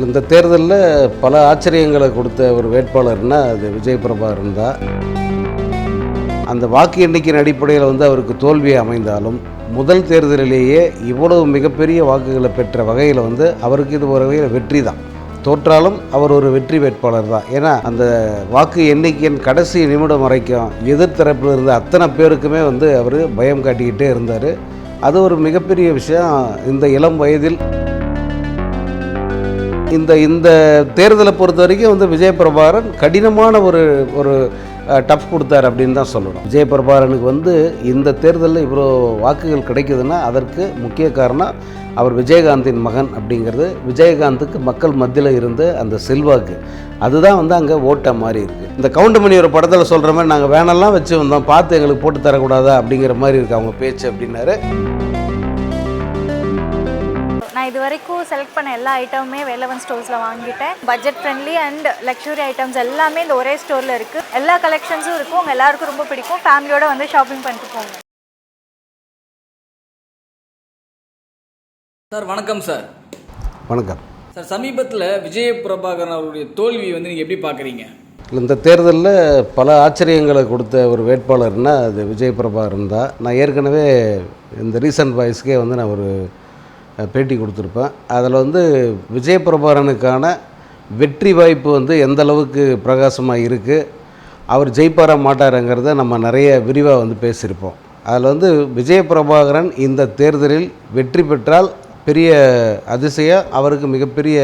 இந்த தேர்தலில் பல ஆச்சரியங்களை கொடுத்த ஒரு வேட்பாளர்னா அது விஜய் பிரபாகரன் தான். அந்த வாக்கு எண்ணிக்கையின் அடிப்படையில் வந்து அவருக்கு தோல்வி அமைந்தாலும் முதல் தேர்தலிலேயே இவ்வளவு மிகப்பெரிய வாக்குகளை பெற்ற வகையில் வந்து அவருக்கு இது ஒரு வகையில் வெற்றி தான். தோற்றாலும் அவர் ஒரு வெற்றி வேட்பாளர் தான். ஏன்னா அந்த வாக்கு எண்ணிக்கையின் கடைசி நிமிடம் வரைக்கும் எதிர்த்தரப்பில் இருந்த அத்தனை பேருக்குமே வந்து அவர் பயம் காட்டிக்கிட்டே இருந்தார். அது ஒரு மிகப்பெரிய விஷயம். இந்த இளம் வயதில் இந்த இந்த தேர்தலை பொறுத்த வரைக்கும் வந்து விஜய் பிரபாகரன் கடினமான ஒரு ஒரு டஃப் கொடுத்தார் அப்படின்னு தான் சொல்லணும். விஜய் பிரபாகரனுக்கு வந்து இந்த தேர்தலில் இவ்வளோ வாக்குகள் கிடைக்குதுன்னா அதற்கு முக்கிய காரணம் அவர் விஜயகாந்தின் மகன் அப்படிங்கிறது. விஜயகாந்துக்கு மக்கள் மத்தியில் இருந்த அந்த செல்வாக்கு. அதுதான் வந்து அங்கே ஓட்ட மாதிரி இருக்குது இந்த கவுண்டமணி ஒரு படத்தில் சொல்கிற மாதிரி நாங்கள் வேனெல்லாம் வச்சு வந்தோம். பார்த்து எங்களுக்கு போட்டு தரக்கூடாதா? அப்படிங்கிற மாதிரி இருக்குது அவங்க பேச்சு அப்படின்னாரு. நான் இது வரைக்கும் செலக்ட் பண்ண எல்லா ஐட்டமுமே வேலவன் ஸ்டோர்ஸில் வாங்கிட்டேன். Budget friendly and luxury items எல்லாமே இந்த ஒரே ஸ்டோரில் இருக்குது எல்லா கலெக்ஷன்ஸும் இருக்கும். உங்கள் எல்லாருக்கும் ரொம்ப பிடிக்கும். ஃபேமிலியோட வந்து ஷாப்பிங் பண்ணிட்டு போங்க. சார் வணக்கம் சார். வணக்கம். சார் சமீபத்தில் விஜய பிரபாகரன் அவருடைய தோல்வி வந்து நீங்கள் எப்படி பார்க்குறீங்க? இந்த தேர்தலில் பல ஆச்சரியங்களை கொடுத்த ஒரு வேட்பாளர்னா அது விஜய் பிரபாகரன் தான். நான் ஏற்கனவே இந்த ரீசன்ட் வாய்ஸ்க்கே வந்து நான் ஒரு பேட்டி கொடுத்துருப்பேன். அதில் வந்து விஜய் பிரபாகரனுக்கான வெற்றி வாய்ப்பு வந்து எந்த அளவுக்கு பிரகாசமாக இருக்குது அவர் ஜெயிப்பாரா மாட்டாருங்கிறத நம்ம நிறைய விரிவாக வந்து பேசியிருப்போம். அதில் வந்து விஜய பிரபாகரன் இந்த தேர்தலில் வெற்றி பெற்றால் பெரிய அதிசயம் அவருக்கு மிகப்பெரிய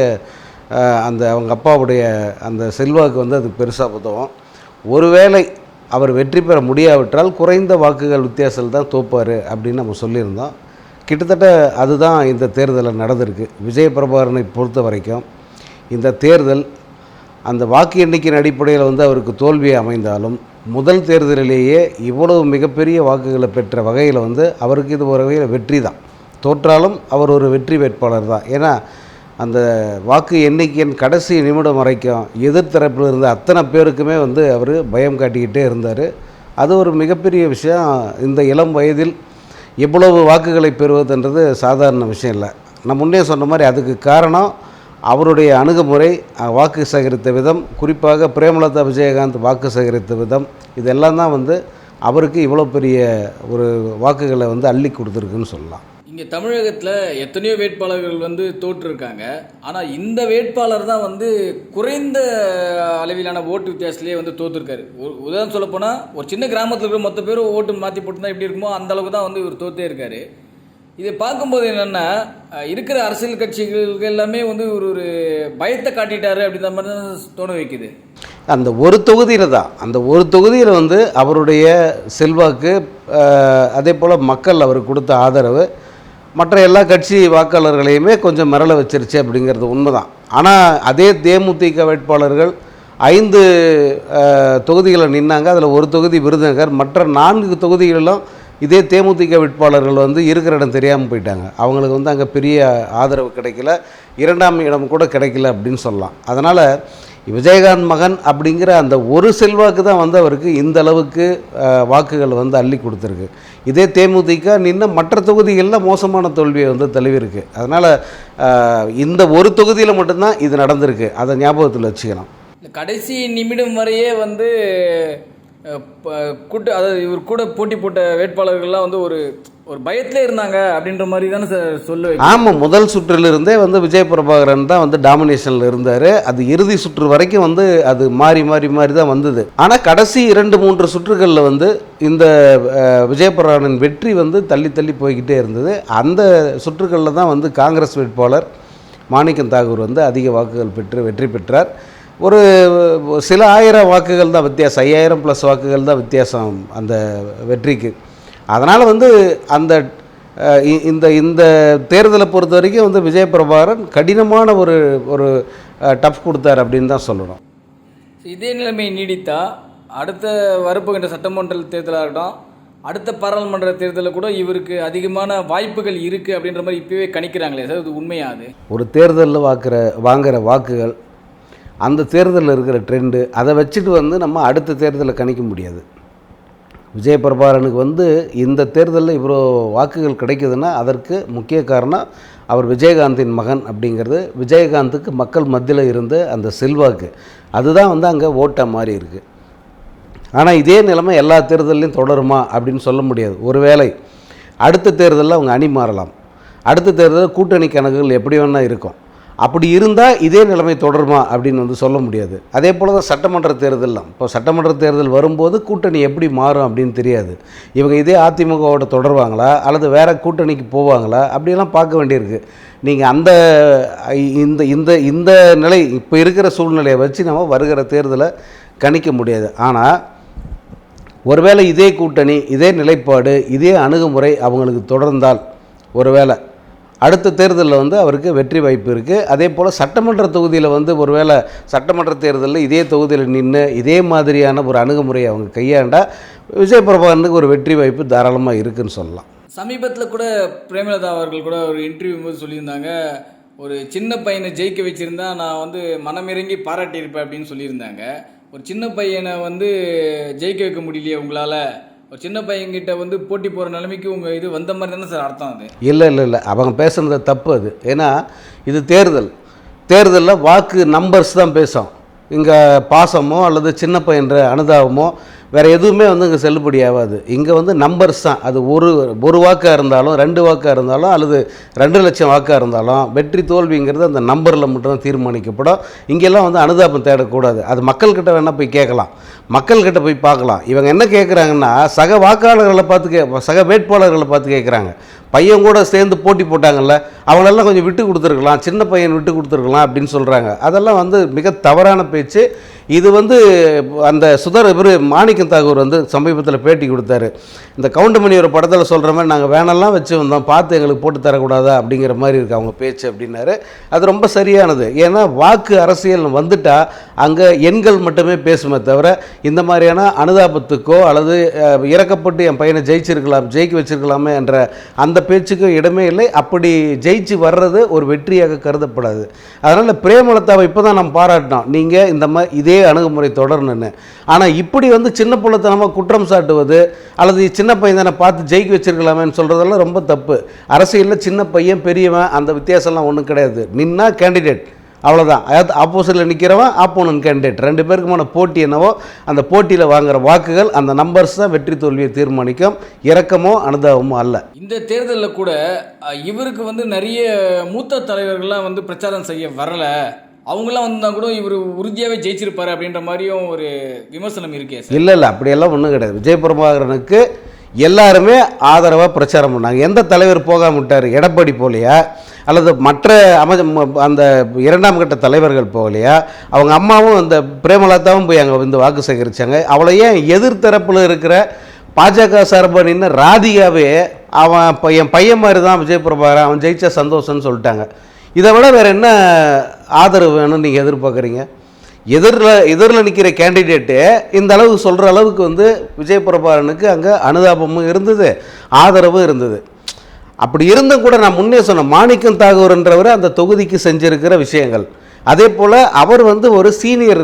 அந்த அவங்க அப்பாவுடைய அந்த செல்வாக்கு வந்து அது பெருசாக உதவும் ஒருவேளை அவர் வெற்றி பெற முடியாவிட்டால் குறைந்த வாக்குகள் வித்தியாசத்தில் தான் தோப்பார் அப்படின்னு நம்ம சொல்லியிருந்தோம். கிட்டத்தட்ட அதுதான் இந்த தேர்தலில் நடந்திருக்கு. விஜய பிரபாகரனை பொறுத்த வரைக்கும் இந்த தேர்தல் அந்த வாக்கு எண்ணிக்கையின் அடிப்படையில் வந்து அவருக்கு தோல்வி அமைந்தாலும் முதல் தேர்தலிலேயே இவ்வளவு மிகப்பெரிய வாக்குகளை பெற்ற வகையில் வந்து அவருக்கு இது ஒரு வகையில் வெற்றி தான். தோற்றாலும் அவர் ஒரு வெற்றி வேட்பாளர் தான். ஏன்னா அந்த வாக்கு எண்ணிக்கையின் கடைசி நிமிடம் வரைக்கும் எதிர்த்தரப்பில் இருந்த அத்தனை பேருக்குமே வந்து அவர் பயம் காட்டிக்கிட்டே இருந்தார். அது ஒரு மிகப்பெரிய விஷயம். இந்த இளம் வயதில் இவ்வளவு வாக்குகளை பெறுவதுன்றது சாதாரண விஷயம் இல்லை. நான் முன்னே சொன்ன மாதிரி அதுக்கு காரணம் அவருடைய அணுகுமுறை வாக்கு சேகரித்த விதம் குறிப்பாக பிரேமலதா விஜயகாந்த் வாக்கு சேகரித்த விதம் இதெல்லாம் தான் வந்து அவருக்கு இவ்வளோ பெரிய ஒரு வாக்குகளை வந்து அள்ளி கொடுத்துருக்குன்னு சொல்லலாம். இங்கே தமிழகத்தில் எத்தனையோ வேட்பாளர்கள் வந்து தோற்றுருக்காங்க. ஆனால் இந்த வேட்பாளர் தான் வந்து குறைந்த அளவிலான ஓட்டு வித்தியாசத்திலே வந்து தோற்றுருக்காரு ஒரு உதாரணம் சொல்லப்போனால் ஒரு சின்ன கிராமத்தில் இருக்கிற மொத்த பேரும் ஓட்டு மாற்றி போட்டுருந்தா எப்படி இருக்குமோ அந்த அளவுக்கு தான் வந்து இவர் தோற்றே இருக்காரு. இதை பார்க்கும்போது என்னென்னா இருக்கிற அரசியல் கட்சிகளுக்கு எல்லாமே வந்து ஒரு ஒரு பயத்தை காட்டிட்டாரு அப்படின்ற மாதிரி தான் தோண வைக்குது. அந்த ஒரு தொகுதியில் தான். அந்த ஒரு தொகுதியில் வந்து அவருடைய செல்வாக்கு அதே போல் மக்கள் அவருக்கு கொடுத்த ஆதரவு மற்ற எல்லா கட்சி வாக்காளர்களையுமே கொஞ்சம் மிரள வச்சிருச்சு அப்படிங்கிறது உண்மைதான். ஆனால் அதே தேமுதிக வேட்பாளர்கள் ஐந்து தொகுதிகளை நின்னாங்க. அதில் ஒரு தொகுதி விருதுநகர் மற்ற நான்கு தொகுதிகளிலும் இதே தேமுதிக வேட்பாளர்கள் வந்து இருக்கிற இடம் தெரியாமல் போயிட்டாங்க. அவங்களுக்கு வந்து அங்கே பெரிய ஆதரவு கிடைக்கல. இரண்டாம் இடம் கூட கிடைக்கல அப்படின்னு சொல்லலாம். அதனால் விஜயகாந்த் மகன் அப்படிங்கிற அந்த ஒரு செல்வாக்கு தான் வந்து அவருக்கு இந்த அளவுக்கு வாக்குகள் வந்து அள்ளி கொடுத்துருக்கு. இதே தேமுதிக நின்று மற்ற தொகுதிகளில் மோசமான தோல்வியை வந்து தழுவிருக்கு அதனால் இந்த ஒரு தொகுதியில் மட்டும்தான் இது நடந்திருக்கு. அதை ஞாபகத்தில் வச்சுக்கலாம் கடைசி நிமிடம் வரையே வந்து கூட்ட அதாவது இவர் கூட போட்டி போட்ட வேட்பாளர்கள்லாம் வந்து ஒரு ஒரு பயத்திலே இருந்தாங்க அப்படின்ற மாதிரி தானே சார் சொல்ல ஆமாம் முதல் சுற்றிலிருந்தே வந்து விஜய் பிரபாகரன் தான் வந்து டாமினேஷனில் இருந்தார். அது இறுதி சுற்று வரைக்கும் வந்து அது மாறி மாறி மாறி தான் வந்தது. ஆனால் கடைசி இரண்டு மூன்று சுற்றுகளில் வந்து இந்த விஜய் பிரபாகரன் வெற்றி வந்து தள்ளி தள்ளி போய்கிட்டே இருந்தது. அந்த சுற்றுகளில் தான் வந்து காங்கிரஸ் வேட்பாளர் மாணிக்கம் தாகூர் வந்து அதிக வாக்குகள் பெற்று வெற்றி பெற்றார். ஒரு சில ஆயிரம் வாக்குகள் தான் வித்தியாசம். ஐயாயிரம் ப்ளஸ் வாக்குகள் தான் வித்தியாசம் அந்த வெற்றிக்கு. அதனால் வந்து அந்த இந்த இந்த தேர்தலை பொறுத்த வரைக்கும் வந்து விஜய் பிரபாகரன் கடினமான ஒரு ஒரு டஃப் கொடுத்தார் அப்படின்னு தான் சொல்லணும். இதே நிலைமை நீடித்தா அடுத்த வரப்போகின்ற சட்டமன்ற தேர்தலாக இருக்கட்டும் அடுத்த பாராளுமன்ற தேர்தலில் கூட இவருக்கு அதிகமான வாய்ப்புகள் இருக்குது அப்படின்ற மாதிரி இப்போவே கணிக்கிறாங்களே சார் அது? ஒரு தேர்தலில் வாக்குற வாங்குற வாக்குகள் அந்த தேர்தலில் இருக்கிற ட்ரெண்டு அதை வச்சுட்டு வந்து நம்ம அடுத்த தேர்தலை கணிக்க முடியாது. விஜய் பிரபாகரனுக்கு வந்து இந்த தேர்தலில் இவ்வளோ வாக்குகள் கிடைக்குதுன்னா அதற்கு முக்கிய காரணம் அவர் விஜயகாந்தின் மகன் அப்படிங்கிறது. விஜயகாந்துக்கு மக்கள் மத்தியில் இருந்த அந்த செல்வாக்கு அதுதான் வந்து அங்கே ஓட்டாக மாறி இருக்குது ஆனால் இதே நிலைமை எல்லா தேர்தல்லையும் தொடருமா அப்படின்னு சொல்ல முடியாது. ஒருவேளை அடுத்த தேர்தலில் அவங்க அணி மாறலாம். அடுத்த தேர்தலில் கூட்டணி கணக்குகள் எப்படி வேணால் இருக்கும். அப்படி இருந்தால் இதே நிலைமை தொடருமா அப்படின்னு வந்து சொல்ல முடியாது. அதே போல் தான் சட்டமன்ற தேர்தலாம் இப்போ சட்டமன்ற தேர்தல் வரும்போது கூட்டணி எப்படி மாறும் அப்படின்னு தெரியாது. இவங்க இதே அதிமுகவோட தொடருவாங்களா? அல்லது வேறு கூட்டணிக்கு போவாங்களா? அப்படியெல்லாம் பார்க்க வேண்டியிருக்கு. நீங்கள் அந்த இந்த இந்த இந்த நிலை இப்போ இருக்கிற சூழ்நிலையை வச்சு நம்ம வருகிற தேர்தலை கணிக்க முடியாது. ஆனால் ஒருவேளை இதே கூட்டணி இதே நிலைப்பாடு இதே அணுகுமுறை அவங்களுக்கு தொடர்ந்தால் ஒருவேளை அடுத்த தேர்தலில் வந்து அவருக்கு வெற்றி வாய்ப்பு இருக்குது அதே போல் சட்டமன்ற தொகுதியில் வந்து ஒருவேளை சட்டமன்ற தேர்தலில் இதே தொகுதியில் நின்று இதே மாதிரியான ஒரு அணுகுமுறையை அவங்க கையாண்டா விஜய் பிரபாகரனுக்கு ஒரு வெற்றி வாய்ப்பு தாராளமாக இருக்குன்னு சொல்லலாம். சமீபத்தில் கூட பிரேமலதா அவர்கள் கூட ஒரு இன்டர்வியூ போது சொல்லியிருந்தாங்க. ஒரு சின்ன பையனை ஜெயிக்க வச்சுருந்தா நான் வந்து மனமிறங்கி பாராட்டியிருப்பேன் அப்படின்னு சொல்லியிருந்தாங்க. ஒரு சின்ன பையனை வந்து ஜெயிக்க வைக்க முடியலையே உங்களால். ஒரு சின்ன பையன்கிட்ட வந்து போட்டி போகிற நிலைமைக்கு உங்கள் இது வந்த மாதிரி தானே சார் அர்த்தம் அது? இல்லை இல்லை இல்லை. அவங்க பேசுனது தப்பு அது. ஏன்னா இது தேர்தல். தேர்தலில் வாக்கு நம்பர்ஸ் தான் பேசும். இங்கே பாசமோ அல்லது சின்ன பையன்ற அனுதாபமோ வேறு எதுவுமே வந்து இங்கே செல்லுபடி ஆகாது. இங்கே வந்து நம்பர்ஸ் தான். அது ஒரு ஒரு வாக்காக இருந்தாலும் ரெண்டு வாக்காக இருந்தாலும் அல்லது ரெண்டு லட்சம் வாக்காக இருந்தாலும் வெற்றி தோல்விங்கிறது அந்த நம்பரில் மட்டும்தான் தீர்மானிக்கப்படும். இங்கெல்லாம் வந்து அனுதாபம் தேடக்கூடாது. அது மக்கள்கிட்ட வேணால் போய் கேட்கலாம். மக்கள்கிட்ட போய் பார்க்கலாம். இவங்க என்ன கேட்குறாங்கன்னா சக வாக்காளர்களை பார்த்து கே சக வேட்பாளர்களை பார்த்து கேட்குறாங்க. பையன் கூட சேர்ந்து போட்டி போட்டாங்கல்ல அவங்களெல்லாம் கொஞ்சம் விட்டு கொடுத்துருக்கலாம் சின்ன பையன் விட்டு கொடுத்துருக்கலாம் அப்படின்னு சொல்கிறாங்க அதெல்லாம் வந்து மிக தவறான பேச்சு. இது வந்து அந்த சுதர் இவர் மாணிக்கம் தாகூர் வந்து சமீபத்தில் பேட்டி கொடுத்தாரு. இந்த கவுண்டமணி ஒரு படத்தில் சொல்கிற மாதிரி நாங்கள் வேனெல்லாம் வச்சு வந்தோம் பார்த்து எங்களுக்கு போட்டு தரக்கூடாதா? அப்படிங்கிற மாதிரி இருக்குது அவங்க பேச்சு அப்படின்னாரு. அது ரொம்ப சரியானது. ஏன்னா வாக்கு அரசியல் வந்துட்டால் அங்கே எண்கள் மட்டுமே பேசுமே தவிர இந்த மாதிரியான அனுதாபத்துக்கோ அல்லது இறக்கப்பட்டு என் பையனை ஜெயிச்சிருக்கலாம் ஜெயிக்க வச்சிருக்கலாமே என்ற அந்த பேச்சுக்கு இடமே இல்லை. அப்படி ஜெயிச்சு வர்றது ஒரு வெற்றியாக கருதப்படாது. அதனால் பிரேமலதாவை இப்போ தான் நம்ம பாராட்டினோம். நீங்கள் இந்த மாதிரி இதே அணுகுமுறை தொடரணுன்னு ஆனால் இப்படி வந்து சின்ன பிள்ளைத்தனமாக குற்றம் சாட்டுவது அல்லது சின்ன பையன் தானே பார்த்து ஜெயிக்க வச்சிருக்கலாமேன்னு சொல்கிறதெல்லாம் ரொம்ப தப்பு. அரசியலில் சின்ன பையன் பெரியவன் அந்த வித்தியாசம்லாம் ஒன்றும் கிடையாது. நின்னா கேண்டிடேட் அவ்வளோதான் அதாவது ஆப்போசிட்டில் நிற்கிறவன் ஆப்போனன்ட் கேண்டிடேட் ரெண்டு பேருக்குமான போட்டி என்னவோ அந்த போட்டியில் வாங்குற வாக்குகள் அந்த நம்பர்ஸ் தான் வெற்றி தோல்வியை தீர்மானிக்கும். இறக்கமோ அனுதாபமோ அல்ல. இந்த தேர்தலில் கூட இவருக்கு வந்து நிறைய மூத்த தலைவர்கள்லாம் வந்து பிரச்சாரம் செய்ய வரல. அவங்களாம் வந்தால் கூட இவர் உறுதியாகவே ஜெயிச்சிருப்பாரு அப்படின்ற மாதிரியும் ஒரு விமர்சனம் இருக்கே இல்லை இல்லை அப்படியெல்லாம் ஒன்றும் கிடையாது. விஜய் பிரபாகரனுக்கு எல்லாருமே ஆதரவாக பிரச்சாரம் பண்ணாங்க. எந்த தலைவர் போகாம விட்டார்? எடப்பாடி போகலையா அல்லது மற்ற அம அந்த இரண்டாம் கட்ட தலைவர்கள் போகலையா அவங்க அம்மாவும் அந்த பிரேமலதாவும் போய் அங்கே வந்து வாக்கு சேகரித்தாங்க அவளை ஏன் எதிர்த்தரப்பில் இருக்கிற பாஜக சார்பாக நின்று ராதிகாவே அவன் இப்போ என் பையன் மாதிரி தான் விஜய் பிரபாகரன் அவன் ஜெயிச்சா சந்தோஷம்னு சொல்லிட்டாங்க. இதை விட வேறு என்ன ஆதரவு வேணும்னு நீங்கள் எதிர்பார்க்குறீங்க? எதிரில் எதிரில் நிற்கிற கேண்டிடேட்டு இந்த அளவுக்கு சொல்கிற அளவுக்கு வந்து விஜய் பிரபாகரனுக்கு அங்கே அனுதாபமும் இருந்தது ஆதரவும் இருந்தது. அப்படி இருந்தும் கூட நான் முன்னே சொன்ன மாணிக்கம் தாகூர்ன்றவர் அந்த தொகுதிக்கு செஞ்சிருக்கிற விஷயங்கள். அதே போல் அவர் வந்து ஒரு சீனியர்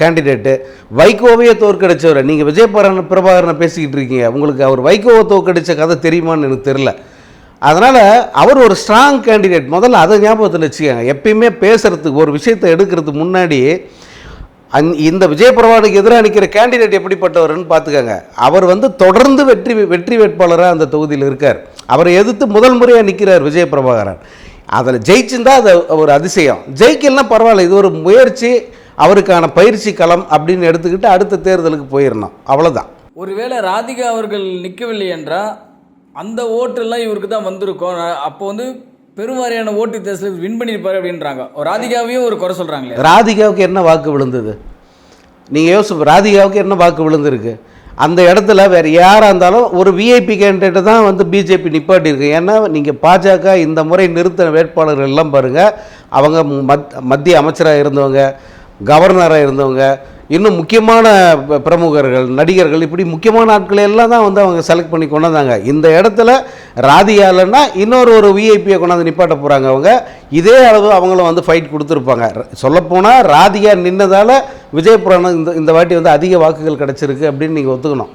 கேண்டிடேட்டு. வைகோவையே தோற்கடிச்சவர். நீங்கள் விஜய் பிரபாகரனை பேசிக்கிட்டு இருக்கீங்க. உங்களுக்கு அவர் வைகோவை தோற்கடிச்ச கதை தெரியுமான்னு எனக்கு தெரில அதனால் அவர் ஒரு ஸ்ட்ராங் கேண்டிடேட் முதல்ல அதை ஞாபகத்தில் வச்சுக்கோங்க. எப்பயுமே பேசுகிறதுக்கு ஒரு விஷயத்தை எடுக்கிறதுக்கு முன்னாடி அந் இந்த விஜயபிரபானுக்கு எதிராக நிற்கிற கேண்டிடேட் எப்படிப்பட்டவர்னு பார்த்துக்கோங்க. அவர் வந்து தொடர்ந்து வெற்றி வெற்றி வேட்பாளராக அந்த தொகுதியில் இருக்கார். அவரை எதிர்த்து முதல் முறையாக நிற்கிறார் விஜயபிரபாகரன். அதில் ஜெயிச்சிருந்தா அது ஒரு அதிசயம். ஜெயிக்கலாம் பரவாயில்ல இது ஒரு முயற்சி அவருக்கான பயிற்சி களம் அப்படின்னு எடுத்துக்கிட்டு அடுத்த தேர்தலுக்கு போயிடணும் அவ்வளோதான் ஒருவேளை ராதிகா அவர்கள் நிற்கவில்லை என்றால் அந்த ஓட்டெல்லாம் இவருக்கு தான் வந்திருக்கும். அப்போ வந்து பெருமாறியான ஓட்டு தேர்தலில் வின் பண்ணியிருப்பாரு அப்படின்றாங்க. ஒரு ராதிகாவையும் ஒரு குறை சொல்கிறாங்களே ராதிகாவுக்கு என்ன வாக்கு விழுந்தது? நீங்கள் யோசி ராதிகாவுக்கு என்ன வாக்கு விழுந்திருக்கு? அந்த இடத்துல வேறு யாராக இருந்தாலும் ஒரு விஐபி கேண்டிடேட்டை தான் வந்து பிஜேபி நிப்பாட்டியிருக்கு ஏன்னா நீங்கள் பாஜக இந்த முறை நிறுத்தின வேட்பாளர்கள் எல்லாம் பாருங்கள் அவங்க மத் மத்திய அமைச்சராக இருந்தவங்க கவர்னராக இருந்தவங்க இன்னும் முக்கியமான ப- பிரமுகர்கள் நடிகர்கள் இப்படி முக்கியமான ஆட்களை எல்லாம் தான் வந்து அவங்க செலக்ட் பண்ணி கொண்டு வந்தாங்க இந்த இடத்துல ராதியாலன்னா இன்னொரு ஒரு விஐபியை கொண்டாந்து நிப்பாட்ட போகிறாங்க அவங்க. இதே அளவு அவங்களும் வந்து ஃபைட் கொடுத்துருப்பாங்க. சொல்லப்போனால் ராதியா நின்னதால் விஜய் இந்த இந்த வாட்டி வந்து அதிக வாக்குகள் கிடச்சிருக்கு அப்படின்னு நீங்கள் ஒத்துக்கணும்.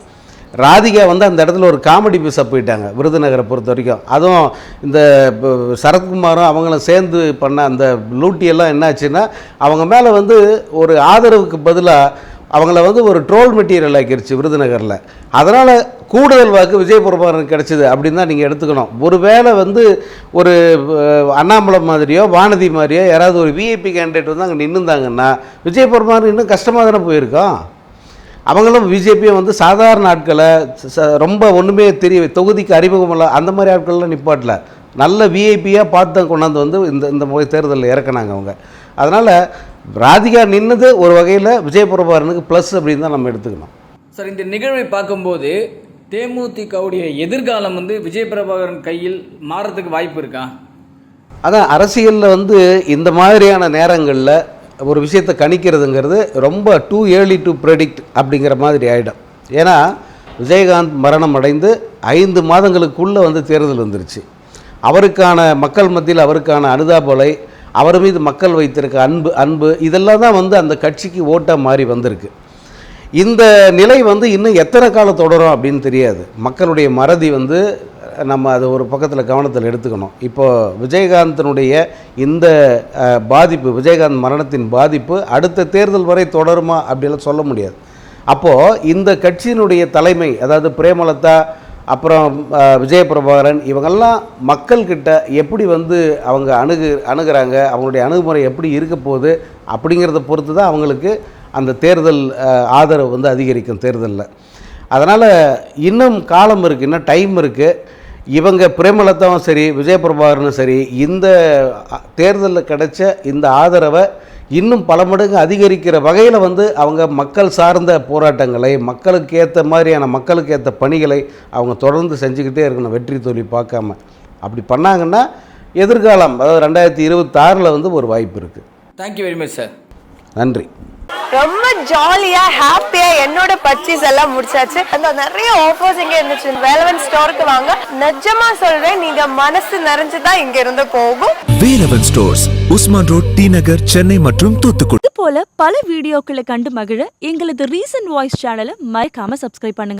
ராதிகா வந்து அந்த இடத்துல ஒரு காமெடி பீஸாக போயிட்டாங்க விருதுநகரை பொறுத்த வரைக்கும். அதுவும் இந்த இப்போ சரத்குமாரும் அவங்களும் சேர்ந்து பண்ண அந்த லூட்டியெல்லாம் என்னாச்சுன்னா அவங்க மேலே வந்து ஒரு ஆதரவுக்கு பதிலாக அவங்கள வந்து ஒரு ட்ரோல் மெட்டீரியல் ஆக்கிருச்சு விருதுநகரில். அதனால் கூடுதல் வாக்கு விஜய் பிரபாகரனுக்கு அப்படின்னு தான் நீங்கள் எடுத்துக்கணும். ஒருவேளை வந்து ஒரு அண்ணாமலை மாதிரியோ வானதி மாதிரியோ யாராவது ஒரு விஐபி கேண்டிடேட் வந்து அங்கே நின்றுந்தாங்கன்னா விஜய் பிரபாகரன் இன்னும் கஷ்டமாக தானே போயிருக்கோம்? அவங்களும் பிஜேபியை வந்து சாதாரண ஆட்களை ச- ரொம்ப ஒன்றுமே தெரிய தொகுதிக்கு அறிமுகம் இல்லை அந்த மாதிரி ஆட்கள்லாம் நிப்பாட்டல. நல்ல விஐபியாக பார்த்து கொண்டாந்து வந்து இந்த இந்த தேர்தலில் இறக்குனாங்க அவங்க. அதனால் ராதிகா நின்னது ஒரு வகையில் விஜய் பிரபாகரனுக்கு ப்ளஸ் அப்படின்னு தான் நம்ம எடுத்துக்கணும். சார் இந்த நிகழ்வை பார்க்கும்போது தேமுதிகவுடைய எதிர்காலம் வந்து விஜய் பிரபாகரன் கையில் மாறதுக்கு வாய்ப்பு இருக்கா? அதான் அரசியலில் வந்து இந்த மாதிரியான நேரங்களில் ஒரு விஷயத்தை கணிக்கிறதுங்கிறது ரொம்ப டூ ஏர்லி டு ப்ரெடிக்ட் அப்படிங்கிற மாதிரி ஆகிடும் ஏன்னா விஜயகாந்த் மரணம் அடைந்து ஐந்து மாதங்களுக்குள்ளே வந்து தேர்தல் வந்துருச்சு. அவருக்கான மக்கள் மத்தியில் அவருக்கான அனுதாபலை அவர் மீது மக்கள் வைத்திருக்க அன்பு அன்பு இதெல்லாம் தான் வந்து அந்த கட்சிக்கு ஓட்டாக மாறி வந்திருக்கு. இந்த நிலை வந்து இன்னும் எத்தனை காலம் தொடரும் அப்படின்னு தெரியாது. மக்களுடைய மறதி வந்து நம்ம அதை ஒரு பக்கத்தில் கவனத்தில் எடுத்துக்கணும். இப்போது விஜயகாந்தனுடைய இந்த பாதிப்பு விஜயகாந்த் மரணத்தின் பாதிப்பு அடுத்த தேர்தல் வரை தொடருமா அப்படிலாம் சொல்ல முடியாது. அப்போது இந்த கட்சியினுடைய தலைமை அதாவது பிரேமலதா அப்புறம் விஜயபிரபாகரன் இவங்கெல்லாம் மக்கள்கிட்ட எப்படி வந்து அவங்க அணுகு அணுகிறாங்க அவங்களுடைய அணுகுமுறை எப்படி இருக்க போகுது அப்படிங்கிறத பொறுத்து தான் அவங்களுக்கு அந்த தேர்தல் ஆதரவு வந்து அதிகரிக்கும் தேர்தலில். அதனால் இன்னும் காலம் இருக்குது இன்னும் டைம் இருக்குது இவங்க பிரேமலதாவும் சரி விஜயபிரபாகரனும் சரி இந்த தேர்தலில் கிடைச்ச இந்த ஆதரவை இன்னும் பல மடங்கு அதிகரிக்கிற வகையில் வந்து அவங்க மக்கள் சார்ந்த போராட்டங்களை மக்களுக்கு ஏற்ற மாதிரியான மக்களுக்கு ஏற்ற பணிகளை அவங்க தொடர்ந்து செஞ்சுக்கிட்டே இருக்கணும் வெற்றி தோல்வி பார்க்காம. அப்படி பண்ணாங்கன்னா எதிர்காலம் அதாவது ரெண்டாயிரத்தி இருபத்தாறில் வந்து ஒரு வாய்ப்பு இருக்குது தேங்க்யூ வெரி மச் சார் நன்றி. ரொம்ப ஜாலியா ஹாப்பியா என்னோட பர்ச்சேஸ் எல்லாம் முடிச்சாச்சு. அந்த நிறைய ஆஃபர்ஸ் இங்க இருந்துச்சு. வேலவன் ஸ்டோருக்கு வாங்க. நிஜமா சொல்றேன் நீங்க மனசு நிறைஞ்சுதான் இங்க இருந்து போகும். Velavan stores Usman road T Nagar Chennai மற்றும் தூத்துக்குடி. இது போல பல வீடியோக்களை கண்டு மகிழ எங்களது ரீசன்ட் வாய்ஸ் சேனலை மறக்காம சப்ஸ்கிரைப் பண்ணுங்க.